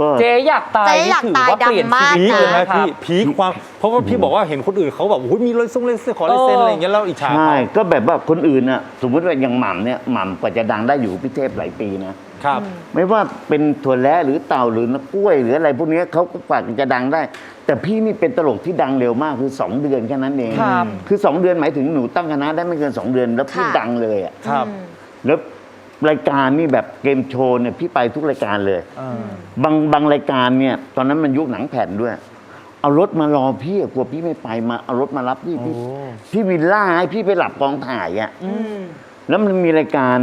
ก็เจ๊อยากตายเจ๊นี่อยากถือตายว่าเปลี่ยนดำมากชีพีวิตคเลเลยยนะนะครับพี่พีคความเพราะว่าพี่บอกว่าเห็นคนอื่นเขาแบบโอ้ยมีรอยส่งเลยขอลายเซ็นเอออ อะไรอย่างเงี้ยแล้วอิจฉาใช่เขาก็แบบว่าคนอื่นน่ะสมมติว่าอย่างหม่ำเนี่ยหม่ำกว่าจะดังได้อยู่พิเทพหลายปีนะ ครับ ไม่ว่าเป็นถั่วแล้หรือเต่าหรือนักกล้วย หรืออะไรพวกเนี้ยเขาก็กว่าจะดังได้ แต่พี่นี่เป็นตลกที่ดังเร็วมากคือ 2 เดือนแค่นั้นเองครับคือ2เดือนหมายถึงหนูตั้งคณะได้ไม่เกิน 2 เดือนแล้วพี่ค่ะ ดังเลยอะครับอืมแล้ว รายการนี่แบบเกมโชว์เนี่ยพี่ไปทุกรายการเลยเออบางบางรายการเนี่ย ตอนนั้นมันยุคหนังแผ่นด้วย เอารถมารอพี่อะกลัวพี่ไม่ไปมาเอารถมารับพี่พี่โอ้พี่วิลล่าให้พี่ไปหลับกองถ่ายอะอืมแล้วมันมีรายการ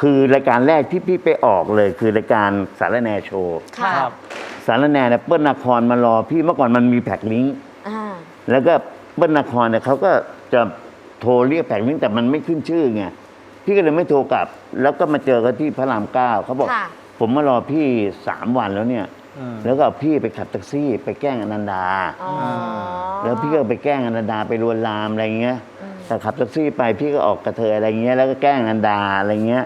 คือรายการแรกที่พี่ไปออกเลย คือรายการสารแหนโชว์ค่ะครับ สารแหนเนี่ยเปิ้ลนาครมารอพี่เมื่อก่อนมันมีแพ็กลิงก์อ่าแล้วก็เปิ้ลนาครเนี่ยเขาก็จะโทรเรียกแพ็กลิงก์แต่มันไม่ขึ้นชื่อไง พี่ก็เลยไม่โทรกลับ แล้วก็มาเจอกันที่พระรามเก้าเขาบอก ค่ะ ผมมารอพี่สามวันแล้วเนี่ย อืม แล้วก็เอาพี่ไปขับแท็กซี่ไปแกล้งอนันดา อ๋อ แล้วพี่ก็ไปแกล้งอนันดาไปลวนลามอะไรเงี้ยอืมแต่ขับแท็กซี่ไปพี่ก็ออกกระเทยอะไรเงี้ย แล้วก็แกล้งอนันดาอะไรเงี้ย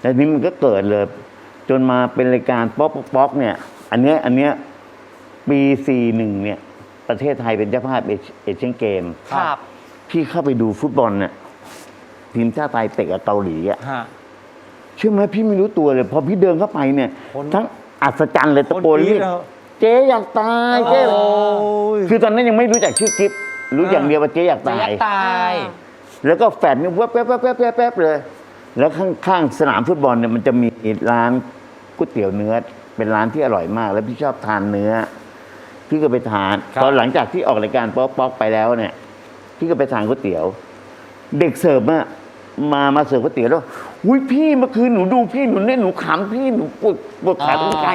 แล้วนี้มันก็เกิดเลย จนมาเป็นรายการป๊อกป๊อกป๊อกเนี่ย อันเนี้ยอันเนี้ยปีสี่หนึ่งเนี่ย ประเทศไทยเป็นเจ้าภาพเอเชเอเชียนเกม ครับ พี่เข้าไปดูฟุตบอลเนี่ย ทีมชาติไทยเตะกับเกาหลีอะฮะ เชื่อไหมพี่ไม่รู้ตัวเลย พอพี่เดินเข้าไปเนี่ย คน ทั้งอัศจรรย์เลยตะโกนคนกรี๊เรียดกแล้วเจ๊อยากตายเจ๊โอ้ย คือตอนนั้นยังไม่รู้จักชื่อกิฟรู้อย่างเดียวว่าเจ๊อยากเจ๊อตายยากตาย แล้วก็แฟดนี่แวบแวบแวบแวบแวบแวบเลย แล้วข้างๆสนามฟุตบอลเนี่ยมันจะมีร้านก๋วยเตี๋ยวเนื้อ เป็นร้านที่อร่อยมาก แล้วพี่ชอบทานเนื้อ พี่ก็ไปทานครับ ตอนหลังจากที่ออกรายการป๊อกป๊อกไปแล้วเนี่ย พี่ก็ไปทานก๋วยเตี๋ยว เด็กเสิร์ฟอะ มามาเสิร์ฟก๋วยเตี๋ยวแล้วอุ้ยพี่เมื่อคืนหนูดูพี่หนูเล่นหนูขำพี่หนูปวดปวดขาตรงใจ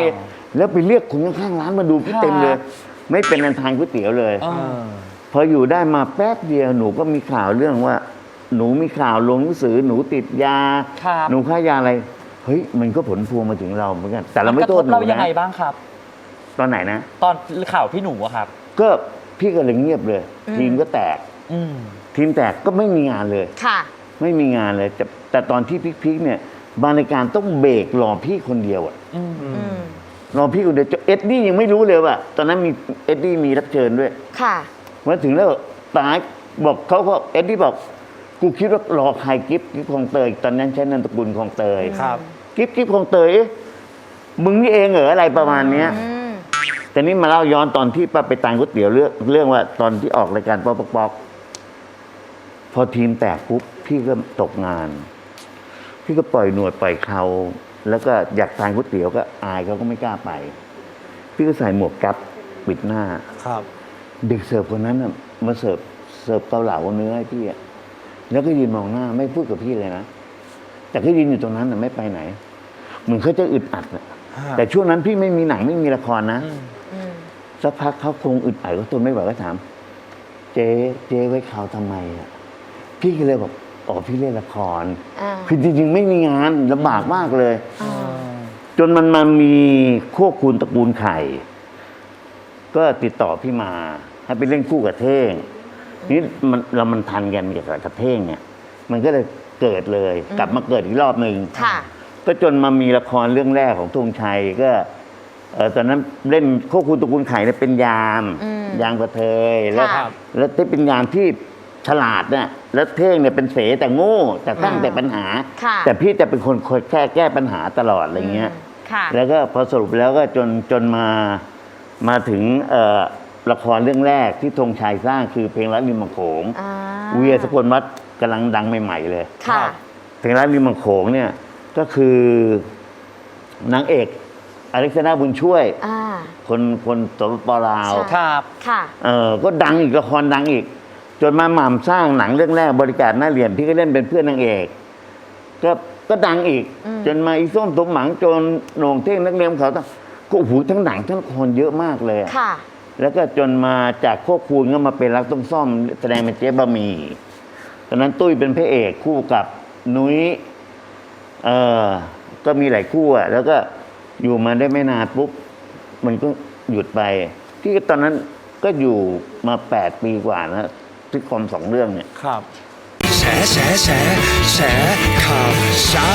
แล้วไปเรียกคนข้างๆร้านมาดูพี่เต็มเลย ไม่เป็นอันทานก๋วยเตี๋ยวเลยเออพออยู่ได้มาแป๊บเดียวหนูก็มีข่าวเรื่องว่า หนูมีข่าวลงหนังสือหนูติดยาครับหนูค่ายาอะไรเฮ้ยมันก็ผลพวงมาถึงเราเหมือนกันแต่เราไม่กะโททษบหนูเรายังนะไงบ้างครับ ตอนไหนนะ ตอนข่าวพี่หนูอะครับ ก็พี่ก็เลยเงียบเลยอืมทีมก็แตกอืมทีมแตกก็ไม่มีงานเลยค่ะ ไม่มีงานเลย แต่แต่ตอนที่พีคๆเนี่ยบางรายการต้องเบรกรอพี่คนเดียวอะอืมอืมรอพี่คนเดียวจนเอ็ดดี้ยังไม่รู้เลยว่า ตอนนั้นมีเอ็ดดี้มีรับเชิญด้วย ค่ะมาถึงแล้วตายบอกเขาก็เอ็ดดี้บอกกูคิดว่ารอใครกิฟกิฟคลองเตยตอนนั้นใช้นามสกุลคลองเตยครับกิฟกิฟคลองเตยเอ๊ะมึงนี่เองเหรออะไรประมาณเนี้ยอืมแต่นี่มาเล่าย้อนตอนที่ป้าไปตานก๋วยเตี๋ยวเรื่องเรื่องว่าตอนที่ออกรายการป๊อกป๊อกป๊ อกพอทีมแตกปุ๊บพี่ก็ตกงาน พี่ก็ปล่อยหนวดปล่อยเขาแล้วก็อยากทานก๋วยเตี๋ยวก็อายเขาก็ไม่กล้าไป พี่ก็ใส่หมวกกั๊บปิดหน้า ครับ เด็กเสิร์ฟคนนั้นน่ะมาเสิร์ฟเสิร์ฟเกาเหลาเนื้อให้พี่อะแล้วก็ยืนมองหน้าไม่พูดกับพี่เลยนะแต่ก็ยืนอยู่ตรงนั้นน่ะไม่ไปไหนเหมือนเขาจะอึดอัดน่ะฮะ แต่ช่วงนั้นพี่ไม่มีหนังไม่มีละครนะ อืมอืมสักพักเขาคงอึดอัดก็ทนไม่ไหวก็ถาม เจ๊เจ๊ไว้ข่าวทำไมอะ พี่ก็เลยบอกอ๋อพี่เล่นละคร อ่าคือจริงๆ ไม่มีงานลำบากมากเลย อ่าจนมันมามีโคคูณตระกูลไข่ ก็ติดต่อพี่มา ให้ไปเล่นคู่กับเท่งนี่มันเรามันทันกันกับกับเท่งเนี่ย มันก็เลยเกิดเลย กลับมาเกิดอีกรอบหนึ่ง ค่ะ ก็จนมามีละครเรื่องแรกของธงชัยก็เออตอนนั้นเล่นโคคูณตระกูลไข่เนี่ยเป็นยาม อืมยามกระเทยแล้วค่ะ แล้วที่เป็นยามที่ ฉลาดเนี่ยแล้วเท่งเนี่ยเป็นเสแต่โง่แต่สร้างแต่ปัญหา ค่ะ แต่พี่จะเป็นคนคอยแก้แก้ปัญหาตลอดอะไรเงี้ยมค่ะ แล้วก็พอสรุปแล้วก็จนจนมามาถึงเอ่อละครเรื่องแรกที่ธงชัยสร้างคือเพลงรักริมโขงอ่าเวียสกลวัดกำลังดังใหม่ๆเลย ค่ะ เพลงรักริมโขงเนี่ยก็คือนางเอกอเล็กซานดราบุญช่วย อ่า คนคนสปปลาวใช่ครับ ค่ะ เออก็ดังอีกละครดังอีก จนมาหม่ำสร้างหนังเรื่องแรกบริการหน้าเหลี่ยมพี่ก็เล่นเป็นเพื่อนนางเอก ก็ก็ดังอีก อืม จนมาอีส้มสมหมังจนโหน่งเท่งนักเรียนเขาต้องก็โอ้โหทั้งหนังทั้งละครเยอะมากเลยอะค่ะ แล้วก็จนมาจากโคกคูณก็มาเป็นรักต้องซ่อม แสดงเป็นเจ๊บะหมี่ตอนนั้นตุ้ยเป็นพระเอกคู่กับนุ้ยเออก็มีหลายคู่อะแล้วก็อยู่มาได้ไม่นานปุ๊บ มันก็หยุดไป ที่ตอนนั้นก็อยู่มาแปดปีกว่านะ ที่คอมสองเรื่องเนี่ย ครับ แฉแฉแฉแฉข่าวเช้า